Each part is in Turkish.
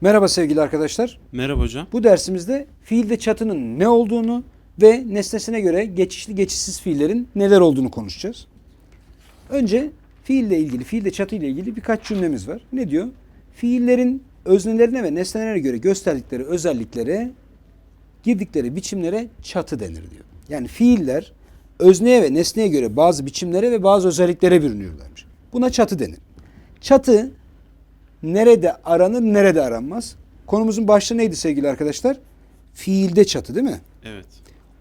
Merhaba sevgili arkadaşlar. Merhaba hocam. Bu dersimizde fiilde çatının ne olduğunu ve nesnesine göre geçişli geçişsiz fiillerin neler olduğunu konuşacağız. Önce fiille ilgili, fiilde çatı ile ilgili birkaç cümlemiz var. Ne diyor? Fiillerin öznelerine ve nesnelerine göre gösterdikleri özelliklere, girdikleri biçimlere çatı denir diyor. Yani fiiller özneye ve nesneye göre bazı biçimlere ve bazı özelliklere bürünüyorlarmış. Buna çatı denir. Çatı nerede aranır, nerede aranmaz? Konumuzun başlığı neydi sevgili arkadaşlar? Fiilde çatı değil mi? Evet.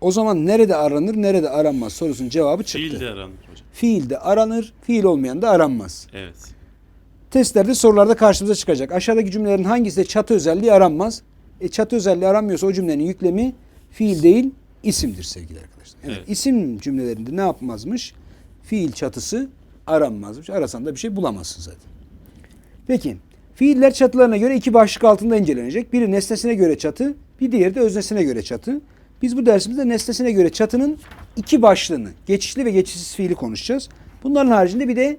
O zaman nerede aranır, nerede aranmaz sorusunun cevabı çıktı. Fiilde aranır hocam. Fiilde aranır, fiil olmayan da aranmaz. Evet. Testlerde sorularda karşımıza çıkacak. Aşağıdaki cümlelerin hangisi de çatı özelliği aranmaz? E, çatı özelliği aranmıyorsa o cümlenin yüklemi fiil değil, isimdir sevgili arkadaşlar. Evet, Evet. isim cümlelerinde ne yapmazmış? Fiil çatısı aranmazmış. Arasan da bir şey bulamazsın zaten. Peki, fiiller çatılarına göre iki başlık altında incelenecek. Biri nesnesine göre çatı, bir diğeri de öznesine göre çatı. Biz bu dersimizde nesnesine göre çatının iki başlığını, geçişli ve geçişsiz fiili konuşacağız. Bunların haricinde bir de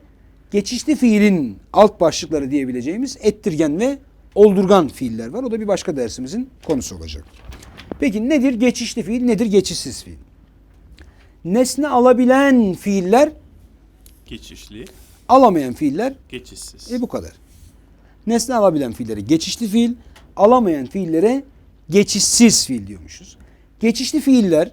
geçişli fiilin alt başlıkları diyebileceğimiz ettirgen ve oldurgan fiiller var. O da bir başka dersimizin konusu olacak. Peki nedir geçişli fiil, nedir geçişsiz fiil? Nesne alabilen fiiller, Geçişli, alamayan fiiller geçişsiz. e bu kadar. Nesne alabilen fiillere geçişli fiil, alamayan fiillere geçişsiz fiil diyormuşuz. Geçişli fiiller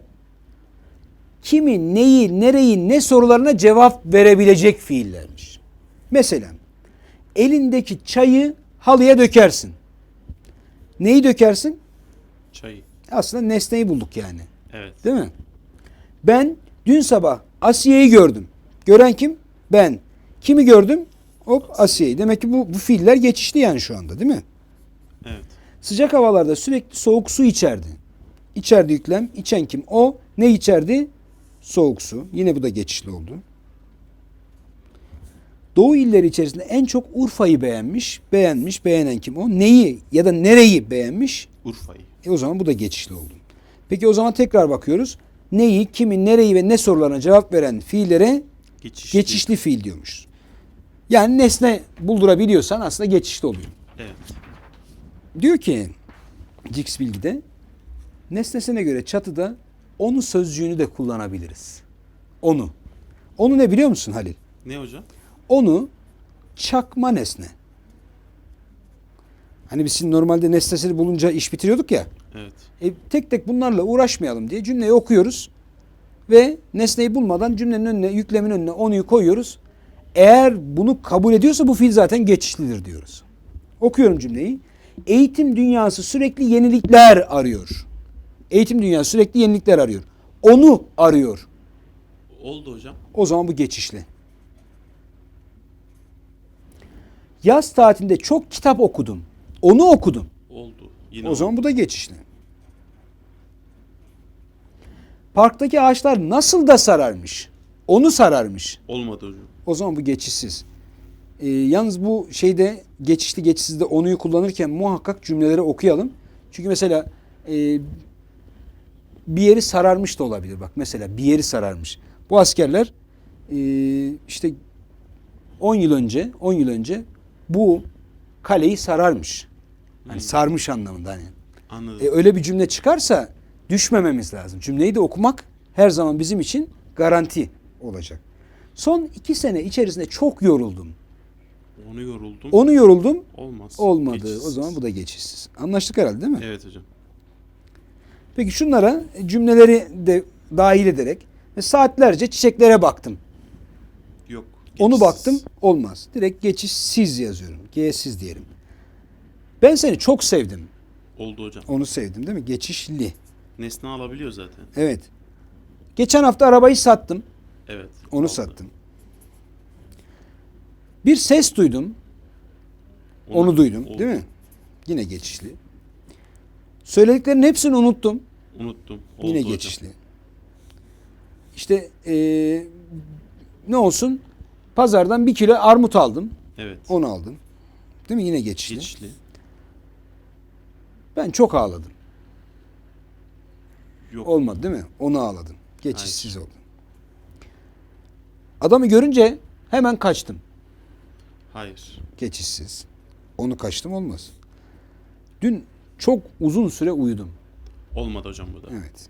kimi, neyi, nereyi, ne sorularına cevap verebilecek fiillermiş. Mesela elindeki çayı halıya dökersin. Neyi dökersin? Çayı. Aslında nesneyi bulduk yani. Evet. Değil mi? Ben dün sabah Asiye'yi gördüm. Gören kim? Ben. Kimi gördüm? Hop Asiye'yi. Demek ki bu, bu fiiller geçişli yani şu anda değil mi? Evet. Sıcak havalarda sürekli soğuk su içerdi. İçerdi yüklem. İçen kim? O. Ne içerdi? Soğuk su. Yine bu da geçişli oldu. Doğu illeri içerisinde en çok Urfa'yı beğenmiş. Beğenmiş. Beğenen kim o? Neyi ya da nereyi beğenmiş? Urfa'yı. E o zaman bu da geçişli oldu. Peki o zaman tekrar bakıyoruz. Neyi, kimi, nereyi ve ne sorularına cevap veren fiillere Geçişli. geçişli fiil diyormuşuz. Yani nesne buldurabiliyorsan aslında geçişli oluyor. Evet. Diyor ki Cix bilgide nesnesine göre çatıda onu sözcüğünü de kullanabiliriz. Onu. Onu ne biliyor musun Halil? Ne hocam? Onu çakma nesne. Hani biz şimdi normalde nesnesini bulunca iş bitiriyorduk ya. Evet. E, tek tek bunlarla uğraşmayalım diye cümleyi okuyoruz ve nesneyi bulmadan cümlenin önüne, yüklemin önüne onuyu koyuyoruz. Eğer bunu kabul ediyorsa bu fiil zaten geçişlidir diyoruz. Okuyorum cümleyi. Eğitim dünyası sürekli yenilikler arıyor. Eğitim dünyası sürekli yenilikler arıyor. Onu arıyor. Oldu hocam. O zaman bu geçişli. Yaz tatilinde çok kitap okudum. Onu okudum. Oldu. Yine O oldu. zaman bu da geçişli. Parktaki ağaçlar nasıl da sararmış. Onu sararmış. Olmadı hocam. O zaman bu geçişsiz. Ee, yalnız bu şeyde geçişli geçişsizde onuyu kullanırken muhakkak cümleleri okuyalım. Çünkü mesela e, bir yeri sararmış da olabilir. Bak mesela bir yeri sararmış. Bu askerler e, işte 10 yıl önce 10 yıl önce bu kaleyi sararmış. Hani sarmış anlamında hani. Anladım. E, öyle bir cümle çıkarsa düşmememiz lazım. Cümleyi de okumak her zaman bizim için garanti olacak. Son iki sene içerisinde çok yoruldum. Onu yoruldum. Onu yoruldum. Olmaz. Olmadı. Geçişsiz. O zaman bu da geçişsiz. Anlaştık herhalde değil mi? Evet hocam. Peki şunlara cümleleri de dahil ederek ve saatlerce çiçeklere baktım. Yok. Onu geçişsiz. baktım olmaz. Direkt geçişsiz yazıyorum. G'siz diyelim. Ben seni çok sevdim. Oldu hocam. Onu sevdim değil mi? Geçişli. Nesne alabiliyor zaten. Evet. Geçen hafta arabayı sattım. Evet. Onu oldu. sattım. Bir ses duydum. Onu- Onu duydum. oldu. Değil mi? Yine geçişli. Söylediklerinin hepsini unuttum. Unuttum. Oldu Yine hocam. geçişli. İşte eee, ne olsun? Pazardan bir kilo armut aldım. Evet. Onu aldım. Değil mi? Yine geçişli. Geçişli. Ben çok ağladım. Yok. Olmadı değil mi? Onu ağladım. Geçişsiz oldu. Adamı görünce hemen kaçtım. Hayır. Geçişsiz. Onu kaçtım olmaz. Dün çok uzun süre uyudum. Olmadı hocam bu da. Evet.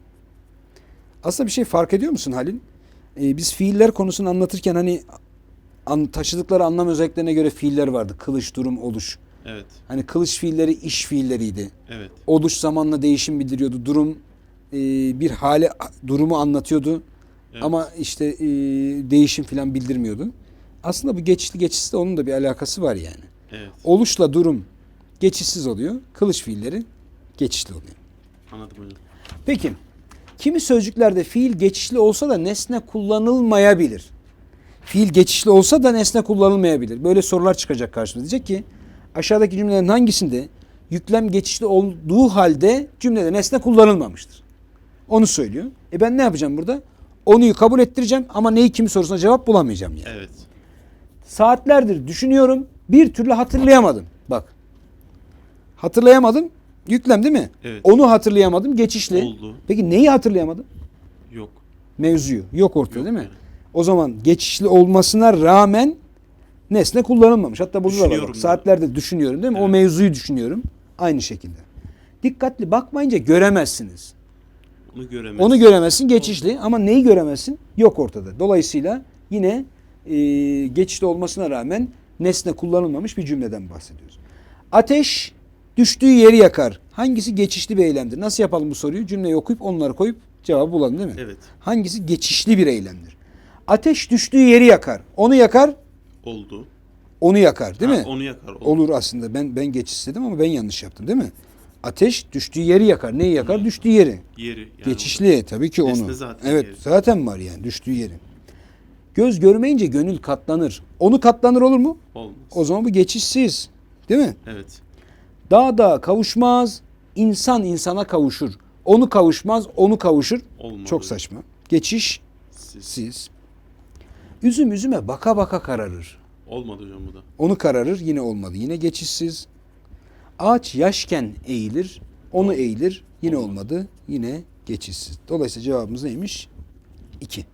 Aslında bir şey fark ediyor musun Halil? Ee, biz fiiller konusunu anlatırken hani an, taşıdıkları anlam özelliklerine göre fiiller vardı. Kılıç, durum, oluş. Evet. Hani kılıç fiilleri iş fiilleriydi. Evet. Oluş zamanla değişim bildiriyordu. Durum e, bir hale durumu anlatıyordu. Evet. Ama işte e, değişim falan bildirmiyordu. Aslında bu geçişli geçişsiz de onun da bir alakası var yani. Evet. Oluşla durum geçişsiz oluyor. Kılıç fiilleri geçişli oluyor. Anladım hocam. Peki kimi sözcüklerde fiil geçişli olsa da nesne kullanılmayabilir. Fiil geçişli olsa da nesne kullanılmayabilir. Böyle sorular çıkacak karşımıza. Diyecek ki aşağıdaki cümlelerin hangisinde yüklem geçişli olduğu halde cümlede nesne kullanılmamıştır. Onu söylüyor. E ben ne yapacağım burada? Onuyu kabul ettireceğim ama neyi kimi sorusuna cevap bulamayacağım yani. Evet. Saatlerdir düşünüyorum bir türlü hatırlayamadım. Bak hatırlayamadım yüklem değil mi? Evet. Onu hatırlayamadım geçişli. Oldu. Peki neyi hatırlayamadım? Yok. Mevzuyu. Yok ortada Yok değil mi? yani. O zaman geçişli olmasına rağmen nesne kullanılmamış. Hatta burada da var. Bak, da. Saatlerdir düşünüyorum değil mi? O Evet. mevzuyu düşünüyorum. Aynı şekilde. Dikkatli bakmayınca göremezsiniz. Onu göremez. Onu göremezsin geçişli ama neyi göremezsin? Yok ortada. Dolayısıyla yine e, geçişli olmasına rağmen nesne kullanılmamış bir cümleden bahsediyoruz. Ateş düştüğü yeri yakar. Hangisi geçişli bir eylemdir? Nasıl yapalım bu soruyu? Cümleyi okuyup onları koyup cevabı bulalım değil mi? Evet. Hangisi geçişli bir eylemdir? Ateş düştüğü yeri yakar. Onu yakar, Oldu. onu yakar değil Ha, mi? Onu yakar. Oldu. Olur aslında. Ben ben geçiş dedim ama ben yanlış yaptım değil mi? Ateş düştüğü yeri yakar. Neyi yakar? Düştüğü yeri. Yeri. Yani Geçişli tabii ki onu. zaten evet yeri. zaten var yani düştüğü yeri. Göz görmeyince gönül katlanır. Onu katlanır olur mu? Olmaz. O zaman bu geçişsiz. Değil mi? Evet. Dağ dağa kavuşmaz, insan insana kavuşur. Onu kavuşmaz, onu kavuşur. Olmadı. Çok saçma. Geçiş Siz. siz. Üzüm üzüme baka baka kararır. Olmadı hocam bu da. Onu kararır yine olmadı. Yine geçişsiz. Ağaç yaşken eğilir. Onu eğilir. Yine Olmadı. Yine geçişsiz. Dolayısıyla cevabımız neymiş? 2.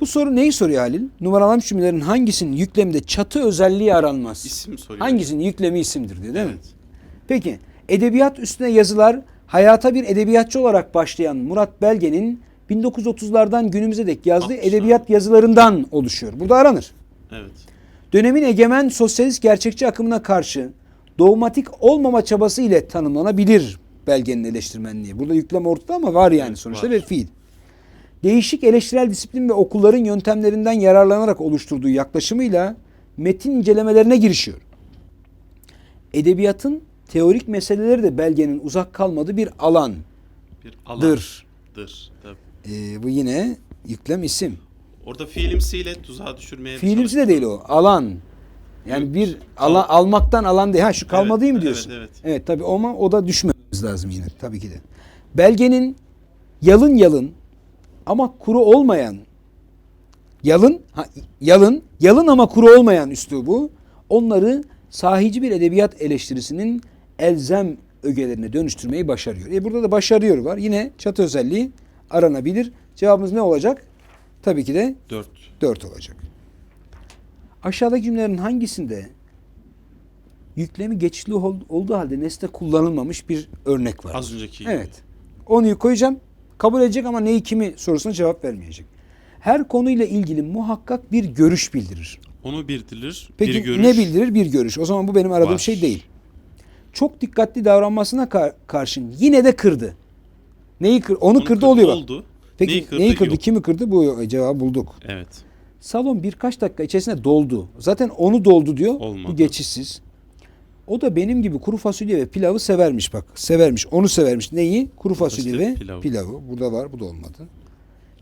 Bu soru neyi soruyor Halil? Numaralanmış cümlelerin hangisinin yüklemde çatı özelliği aranmaz? İsim soruyor. Hangisinin yüklemi isimdir diyor değil mi? Evet. Peki edebiyat üstüne yazılar hayata bir edebiyatçı olarak başlayan Murat Belge'nin 1930'lardan günümüze dek yazdığı 60'lar. edebiyat yazılarından oluşuyor. Burada aranır. Evet. Dönemin egemen sosyalist gerçekçi akımına karşı dogmatik olmama çabası ile tanımlanabilir Belge'nin eleştirmenliği. Burada yüklem ortada ama var yani sonuçta var. ve fiil. Değişik eleştirel disiplin ve okulların yöntemlerinden yararlanarak oluşturduğu yaklaşımıyla metin incelemelerine girişiyor. Edebiyatın teorik meseleleri de belgenin uzak kalmadığı bir alandır. Bir alandır. Tabii. Ee, bu yine yüklem isim. Orada fiilimsiyle tuzağa düşürmeye Fiilimsi de değil o. Alan. Yani bir alan, almaktan alan değil. Ha şu kalmadı mı Evet, diyorsun? evet, evet. Evet tabii ama o da düşmemiz lazım yine tabii ki de. Belgenin yalın yalın ama kuru olmayan yalın ha, yalın yalın ama kuru olmayan üslubu onları sahici bir edebiyat eleştirisinin elzem ögelerine dönüştürmeyi başarıyor. E burada da başarıyor var. Yine çatı özelliği aranabilir. Cevabımız ne olacak? Tabii ki de 4. 4 olacak. Aşağıdaki cümlelerin hangisinde yüklemi geçişli ol- olduğu halde nesne kullanılmamış bir örnek var? Az önceki. Evet. Onu koyacağım. Kabul edecek ama neyi kimi sorusuna cevap vermeyecek. Her konuyla ilgili muhakkak bir görüş bildirir. Onu bildirir. Peki bir görüş. ne bildirir? Bir görüş. O zaman bu benim aradığım Var. şey değil. Çok dikkatli davranmasına kar- karşın yine de kırdı. Neyi kır? Onu, Onu kırdı, oluyor bak. Peki neyi kırdı? Yok. Kimi kırdı? Bu cevabı bulduk. Evet. Salon birkaç dakika içerisinde doldu. Zaten onu doldu diyor. Bu Olmadı. geçişsiz. O da benim gibi kuru fasulye ve pilavı severmiş bak. Severmiş. Onu severmiş. Neyi? Kuru fasulye Fasulye, ve pilavı. pilavı. Burada var. Bu da olmadı.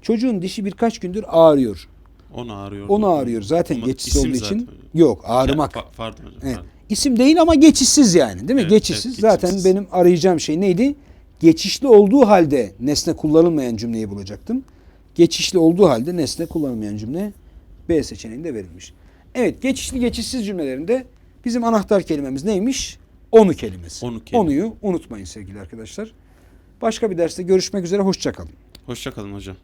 Çocuğun dişi birkaç gündür ağrıyor. Onu ağrıyor. Onu ağrıyor. Zaten Olmadı. geçişsiz İsim olduğu zaten. için. Yok ağrımak. Pa- pardon hocam. Evet. pardon. İsim değil ama geçişsiz yani değil mi? Evet, geçişsiz. evet, Zaten geçişsiz. benim arayacağım şey neydi? Geçişli olduğu halde nesne kullanılmayan cümleyi bulacaktım. Geçişli olduğu halde nesne kullanılmayan cümle B seçeneğinde verilmiş. Evet geçişli geçişsiz cümlelerinde bizim anahtar kelimemiz neymiş? Onu kelimesi. Onu kelime. Onuyu unutmayın sevgili arkadaşlar. Başka bir derste görüşmek üzere. Hoşçakalın. Hoşça kalın hocam.